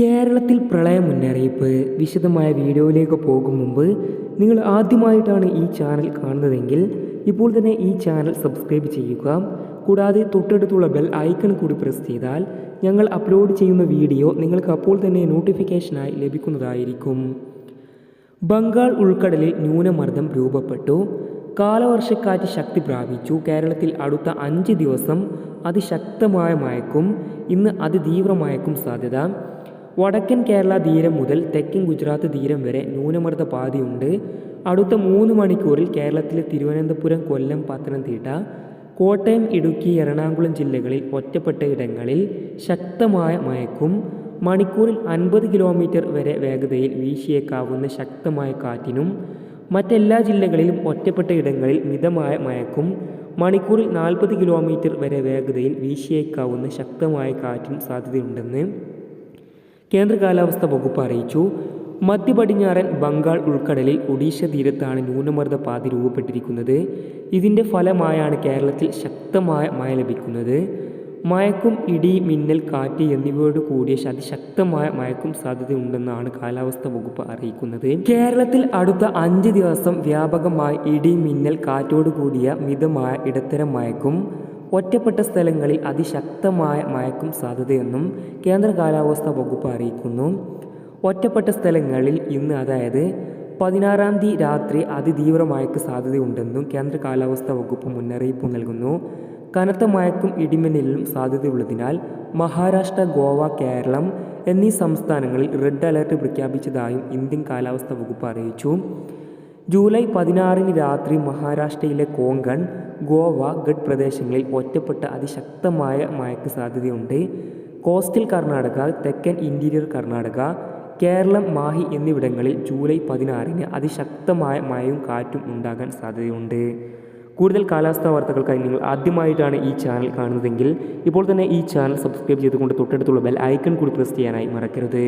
കേരളത്തിൽ പ്രളയ മുന്നറിയിപ്പ് വിശദമായ വീഡിയോയിലേക്ക് പോകും മുമ്പ് നിങ്ങൾ ആദ്യമായിട്ടാണ് ഈ ചാനൽ കാണുന്നതെങ്കിൽ ഇപ്പോൾ തന്നെ ഈ ചാനൽ സബ്സ്ക്രൈബ് ചെയ്യുക. കൂടാതെ തൊട്ടടുത്തുള്ള ബെൽ ഐക്കൺ കൂടി പ്രസ് ചെയ്താൽ ഞങ്ങൾ അപ്ലോഡ് ചെയ്യുന്ന വീഡിയോ നിങ്ങൾക്ക് അപ്പോൾ തന്നെ നോട്ടിഫിക്കേഷനായി ലഭിക്കുന്നതായിരിക്കും. ബംഗാൾ ഉൾക്കടലിൽ ന്യൂനമർദ്ദം രൂപപ്പെട്ടു. കാലവർഷക്കാറ്റ് ശക്തി പ്രാപിച്ചു. കേരളത്തിൽ അടുത്ത അഞ്ച് ദിവസം അതിശക്തമായ മയക്കും ഇന്ന് അതിതീവ്ര മഴയ്ക്കും സാധ്യത. വടക്കൻ കേരള തീരം മുതൽ തെക്കൻ ഗുജറാത്ത് തീരം വരെ ന്യൂനമർദ്ദ പാതയുണ്ട്. അടുത്ത മൂന്ന് മണിക്കൂറിൽ കേരളത്തിലെ തിരുവനന്തപുരം കൊല്ലം പത്തനംതിട്ട കോട്ടയം ഇടുക്കി എറണാകുളം ജില്ലകളിൽ ഒറ്റപ്പെട്ട ഇടങ്ങളിൽ ശക്തമായ മയക്കും മണിക്കൂറിൽ അൻപത് കിലോമീറ്റർ വരെ വേഗതയിൽ വീശിയേക്കാവുന്ന ശക്തമായ കാറ്റിനും മറ്റെല്ലാ ജില്ലകളിലും ഒറ്റപ്പെട്ട ഇടങ്ങളിൽ മിതമായ മയക്കും മണിക്കൂറിൽ നാൽപ്പത് കിലോമീറ്റർ വരെ വേഗതയിൽ വീശിയേക്കാവുന്ന ശക്തമായ കാറ്റിനും സാധ്യതയുണ്ടെന്ന് കേന്ദ്ര കാലാവസ്ഥാ വകുപ്പ് അറിയിച്ചു. മധ്യ പടിഞ്ഞാറൻ ബംഗാൾ ഉൾക്കടലിൽ ഒഡീഷ തീരത്താണ് ന്യൂനമർദ്ദ പാതി രൂപപ്പെട്ടിരിക്കുന്നത്. ഇതിന്റെ ഫലമായാണ് കേരളത്തിൽ ശക്തമായ മഴ ലഭിക്കുന്നത്. മയക്കും ഇടി മിന്നൽ കാറ്റ് എന്നിവയോട് കൂടിയ അതിശക്തമായ മയക്കും സാധ്യതയുണ്ടെന്നാണ് കാലാവസ്ഥ വകുപ്പ് അറിയിക്കുന്നത്. കേരളത്തിൽ അടുത്ത അഞ്ച് ദിവസം വ്യാപകമായി ഇടി മിന്നൽ കാറ്റോട് കൂടിയ മിതമായ ഇടത്തരം മഴക്കും ഒറ്റപ്പെട്ട സ്ഥലങ്ങളിൽ അതിശക്തമായ മഴക്കും സാധ്യതയെന്നും കേന്ദ്ര കാലാവസ്ഥാ വകുപ്പ് അറിയിക്കുന്നു. ഒറ്റപ്പെട്ട സ്ഥലങ്ങളിൽ ഇന്ന് അതായത് പതിനാറാം തീയതി രാത്രി അതിതീവ്ര മഴയ്ക്ക് സാധ്യതയുണ്ടെന്നും കേന്ദ്ര കാലാവസ്ഥാ വകുപ്പ് മുന്നറിയിപ്പ് നൽകുന്നു. കനത്ത മഴക്കും ഇടിമിന്നലിനും സാധ്യതയുള്ളതിനാൽ മഹാരാഷ്ട്ര ഗോവ കേരളം എന്നീ സംസ്ഥാനങ്ങളിൽ റെഡ് അലർട്ട് പ്രഖ്യാപിച്ചതായും ഇന്ത്യൻ കാലാവസ്ഥാ വകുപ്പ് അറിയിച്ചു. ജൂലൈ പതിനാറിന് രാത്രി മഹാരാഷ്ട്രയിലെ കോങ്കൺ ഗോവ ഗഡ് പ്രദേശങ്ങളിൽ ഒറ്റപ്പെട്ട അതിശക്തമായ മഴയ്ക്ക് സാധ്യതയുണ്ട്. കോസ്റ്റൽ കർണാടക തെക്കൻ ഇന്റീരിയർ കർണാടക കേരളം മാഹി എന്നിവിടങ്ങളിൽ ജൂലൈ പതിനാറിന് അതിശക്തമായ മഴയും കാറ്റും ഉണ്ടാകാൻ സാധ്യതയുണ്ട്. കൂടുതൽ കാലാവസ്ഥാ വാർത്തകൾക്കായി നിങ്ങൾ ആദ്യമായിട്ടാണ് ഈ ചാനൽ കാണുന്നതെങ്കിൽ ഇപ്പോൾ തന്നെ ഈ ചാനൽ സബ്സ്ക്രൈബ് ചെയ്തുകൊണ്ട് തൊട്ടടുത്തുള്ള ബെൽ ഐക്കൺ കൂടി പ്രസ് ചെയ്യാനായി മറക്കരുത്.